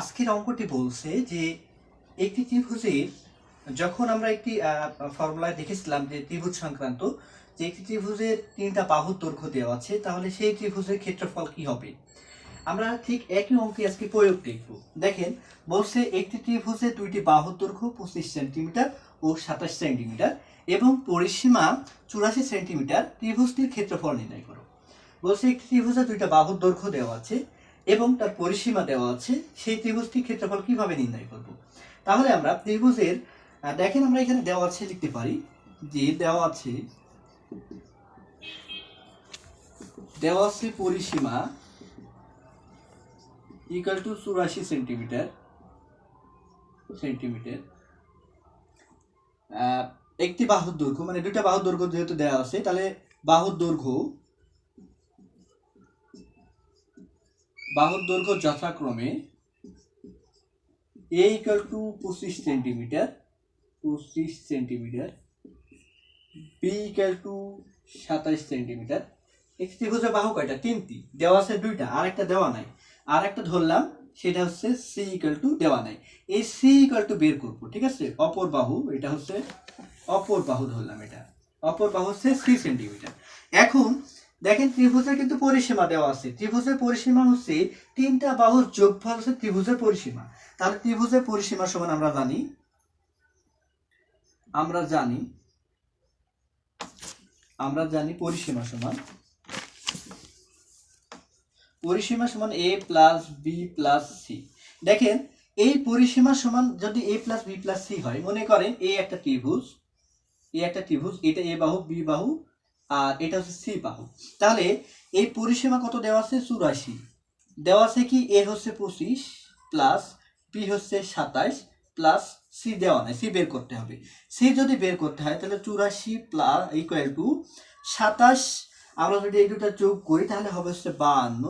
আজকের অঙ্কটি বলছে যে একটি ত্রিভুজের যখন আমরা একটি ফর্মুলায় দেখেছিলাম যে ত্রিভুজ সংক্রান্ত, যে একটি ত্রিভুজের তিনটা বাহুর দৈর্ঘ্য দেওয়া আছে, তাহলে সেই ত্রিভুজের ক্ষেত্রফল কি হবে? আমরা ঠিক একই অঙ্কে আজকে প্রয়োগ দেখব। দেখেন, বলছে একটি ত্রিভুজের দুইটি বাহুর দৈর্ঘ্য পঁচিশ সেন্টিমিটার ও সাতাশ সেন্টিমিটার এবং পরিসীমা চুরাশি সেন্টিমিটার ত্রিভুজটির ক্ষেত্রফল নির্ণয় করো। বলছে একটি ত্রিভুজের দুইটা বাহুর দৈর্ঘ্য দেওয়া আছে এবং তার পরিসীমা দেওয়া আছে, সেই ত্রিভুজটির ক্ষেত্রফল কীভাবে নির্ণয় করব? তাহলে আমরা ত্রিভুজের দেখেন আমরা এখানে দেওয়া আছে, লিখতে পারি, যে দেওয়া আছে দেওয়া আছে পরিসীমা ইকুয়াল টু চুরাশি সেন্টিমিটার সেন্টিমিটার একটি বাহুর দৈর্ঘ্য মানে দুইটা বাহুর দৈর্ঘ্য যেহেতু দেওয়া আছে, তাহলে বাহুর দৈর্ঘ্য বাহুর দৈর্ঘ্য যথাক্রমে এ ইকুয়াল টু পঁচিশ সেন্টিমিটার পঁচিশ সেন্টিমিটার বি ইকুয়াল টু সাতাইশ সেন্টিমিটার একটি ত্রিভুজের বাহু কয়টা? তিনটি। দেওয়া আছে দুইটা আর একটা দেওয়া নাই। আর একটা ধরলাম, সেটা হচ্ছে সি ইকুয়াল টু দেওয়া নাই। এই সি ইকুয়াল টু বের করব, ঠিক আছে? অপর বাহু, এটা হচ্ছে অপর বাহু ধরলাম এটা। অপর বাহু হচ্ছে থ্রি সেন্টিমিটার এখন দেখেন ত্রিভুজের কিন্তু পরিসীমা দেওয়া আছে। ত্রিভুজের পরিসীমা হচ্ছে তিনটা বাহুর যোগফল হচ্ছে ত্রিভুজের পরিসীমা। তাহলে ত্রিভুজের পরিসীমা সমান আমরা জানি আমরা জানি আমরা জানি পরিসীমা সমান। পরিসীমা সমান A plus B plus C দেখেন, এই পরিসীমা সমান যদি A plus B plus C হয়, মনে করেন এ একটা ত্রিভুজ এ একটা ত্রিভুজ, এটা এ বাহু বি বাহু আর এটা হচ্ছে সি বাহু তাহলে এই পরিসীমা কত দেওয়া আছে? চুরাশি। দেওয়া আছে কি? এ হচ্ছে পঁচিশ প্লাস বি হচ্ছে সাতাইশ প্লাস সি দেওয়া নাই। সি বের করতে হবে। সি যদি বের করতে হয়, তাহলে চুরাশি প্লাস ইকুয়াল টু সাতাশ। আমরা যদি এই দুটা যোগ করি, তাহলে হবে হচ্ছে বাহান্ন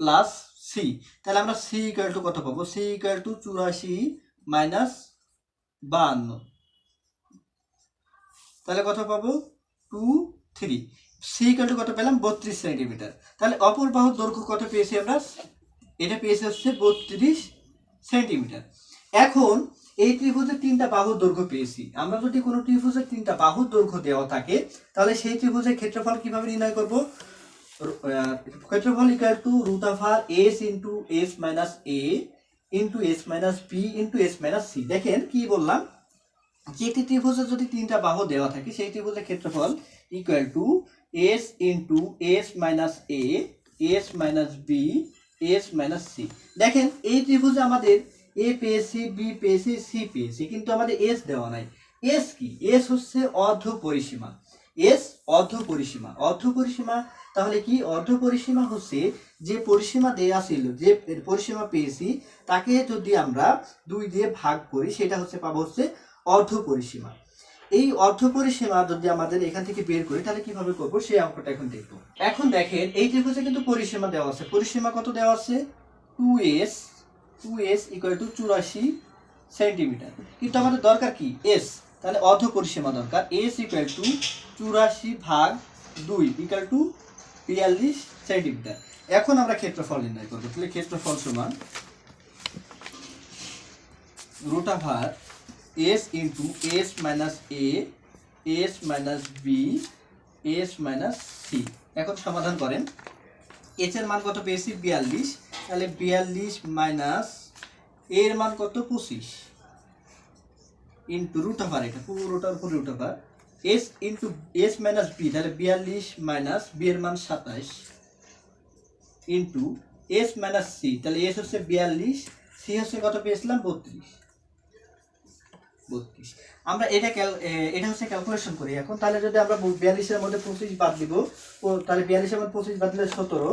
প্লাস সি। তাহলে আমরা সি ইকুয়াল টু কত পাবো? সি ইকুয়াল টু চুরাশি মাইনাস বাহান্ন। তাহলে কত পাবো? Two three. সি ইকুয়াল কত পেলাম বত্রিশ সেন্টিমিটার। তাহলে অপর বাহুর দৈর্ঘ্য কত পেয়েছি আমরা? এটা পেয়েছি হচ্ছে বত্রিশ সেন্টিমিটার। এখন এই ত্রিভুজের তিনটা বাহুর দৈর্ঘ্য পেয়েছি। আমরা যদি কোনো ত্রিভুজের তিনটা বাহুর দৈর্ঘ্য দেওয়া থাকে, তাহলে সেই ত্রিভুজের ক্ষেত্রফল কীভাবে নির্ণয় করব? ক্ষেত্রফল equal to root of R S into S minus A into S minus B into S minus C দেখেন কি বললাম? যে একটি ত্রিভুজের যদি তিনটা বাহু দেওয়া থাকে, সেই ত্রিভুজের ক্ষেত্রফল equal to S into S minus A S minus B S minus C দেখেন, এই ত্রিভুজে আমাদের এ পেয়েছি বি পেয়েছি সি পেয়েছি, কিন্তু আমাদের এস দেওয়া নাই। এস কি? এস হচ্ছে অর্ধ পরিসীমা এস অর্ধ পরিসীমা অর্ধ পরিসীমা তাহলে কি? অর্ধ পরিসীমা হচ্ছে যে পরিসীমা দেয়া ছিল, যে পরিসীমা পেয়েছি, তাকে যদি আমরা দুই দিয়ে ভাগ করি, সেটা হচ্ছে পাবো হচ্ছে অর্ধ পরিসীমা। এই অর্ধ পরিসীমা যদি আমাদের এখান থেকে বের করি, তাহলে কীভাবে করব? সেই অঙ্কটা এখন দেখব। এখন দেখেন, এই ত্রিভুজে কিন্তু পরিসীমা দেওয়া আছে। পরিসীমা কত দেওয়া আছে? Two S two S equal to চুরাশি সেন্টিমিটার কিন্তু আমাদের দরকার কি? এস। তাহলে অর্ধ পরিসীমা দরকার। এস ইকুয়াল টু চুরাশি ভাগ দুই ইকুয়াল টু বিয়াল্লিশ সেন্টিমিটার এখন আমরা ক্ষেত্রফল নির্ণয় করব। তাহলে ক্ষেত্রফল সমান root S into S minus A S minus B S minus C এখন সমাধান করেন। এস এর মান কত পেয়েছি? বিয়াল্লিশ। তাহলে বিয়াল্লিশ মাইনাস এর মান কত? পঁচিশ। ইন্টু রুট ওভার এটা পুরোটার উপর root over S into S minus B তাহলে বিয়াল্লিশ মাইনাস বি এর মান সাতাশ। ইন্টু এস মাইনাস সি তাহলে এস হচ্ছে বিয়াল্লিশ সি হচ্ছে কত পেয়েছিলাম? বত্রিশ। বত্রিশ। আমরা এটা এটা হচ্ছে ক্যালকুলেশন করি এখন। তাহলে যদি আমরা বিয়াল্লিশের মধ্যে পঁচিশ বাদ দিব তাহলে বিয়াল্লিশের মধ্যে পঁচিশ বাদ দিলে সতেরো।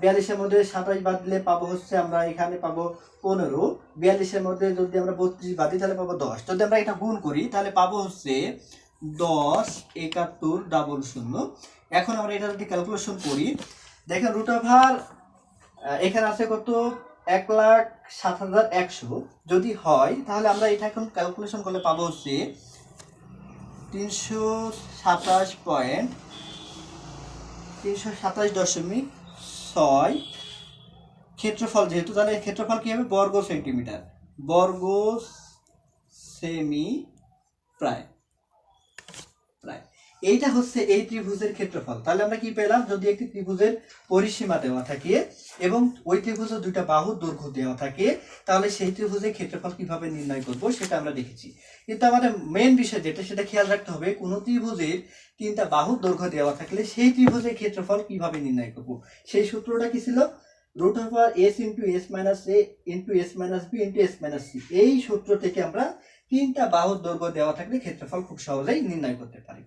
বিয়াল্লিশের মধ্যে সাতাশ বাদ দিলে পাবো হচ্ছে আমরা এখানে পাবো পনেরো। বিয়াল্লিশের মধ্যে যদি আমরা বত্রিশ বাদ দিই, তাহলে পাবো দশ। যদি আমরা এটা গুণ করি, তাহলে পাবো হচ্ছে দশ একাত্তর ডাবল শূন্য। এখন আমরা এটা যদি ক্যালকুলেশন করি, দেখেন রুট এখানে আছে কত? এক লাখ সাত হাজার একশো। যদি হয়, তাহলে আমরা এটা এখন ক্যালকুলেশন করলে পাবো হচ্ছে তিনশো সাতাশ পয়েন্ট, তিনশো সাতাশ দশমিক ছয়। ক্ষেত্রফল যেহেতু, তাহলে ক্ষেত্রফল কী হবে? বর্গ সেন্টিমিটার। বর্গ সেমি প্রায় প্রায়। এইটা হচ্ছে এই ত্রিভুজের ক্ষেত্রফল। তাহলে আমরা কি পেলাম? যদি একটি ত্রিভুজের পরিসীমা দেওয়া থাকে এবং ওই ত্রিভুজের দুইটা বাহুর দৈর্ঘ্য দেওয়া থাকে, তাহলে সেই ত্রিভুজের ক্ষেত্রফল কীভাবে নির্ণয় করব সেটা আমরা দেখেছি। কিন্তু আমাদের মেন বিষয় যেটা, সেটা খেয়াল রাখতে হবে, কোনো ত্রিভুজের তিনটা বাহুর দৈর্ঘ্য দেওয়া থাকলে সেই ত্রিভুজের ক্ষেত্রফল কীভাবে নির্ণয় করব? সেই সূত্রটা কি ছিল? Root over S into S minus A into S minus B into S minus C এই সূত্র থেকে আমরা তিনটা বাহুর দৈর্ঘ্য দেওয়া থাকলে ক্ষেত্রফল খুব সহজেই নির্ণয় করতে পারি।